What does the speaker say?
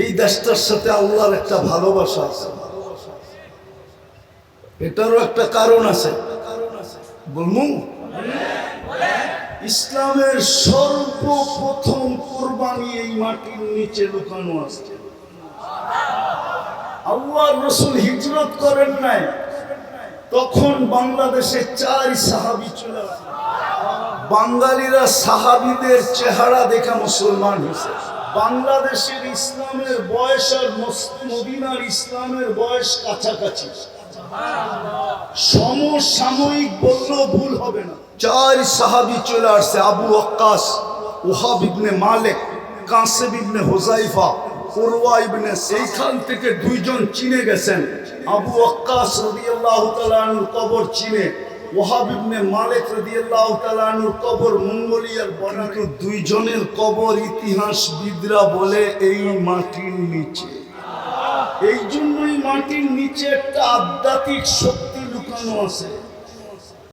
এই দেশটার সাথে আল্লাহর একটা ভালোবাসা আছে। এটারও একটা কারণ আছে। ইসলামের সর্বপ্রথম কোরবানি এই মাটির নিচে লুকানো আছে। আল্লাহ রসুল হিজরত করেন নাই। তখন বাংলাদেশে চার সাহাবি চলে বাঙালিরা সাহাবিদের চেহারা দেখা মুসলমান হয়েছে। বাংলাদেশের ইসলামের বয়স আর মদিনার ইসলামের বয়স কাছাকাছি। সমসাময়িক বললেও ভুল হবে না। চার সাহাবি চলে আসছে, আবু আক্কাস ওহাব ইবনে মালিক কাসেব ইবনে হোজাইফা উরওয়া ইবনে সেইখান থেকে দুইজন চিনে গেছেন। আবু আক্কাস রাদিয়াল্লাহু তাআলা আনহুর কবর চিনে। ওহাব ইবনে মালিক রাদিয়াল্লাহু তাআলা আনহুর কবর মঙ্গোলিয়ার দুইজনের কবর ইতিহাসবিদরা বলে এই মাটির নিচে। এই জন্যই মাটির নিচে একটা আধ্যাত্মিক শক্তি লুকানো আছে।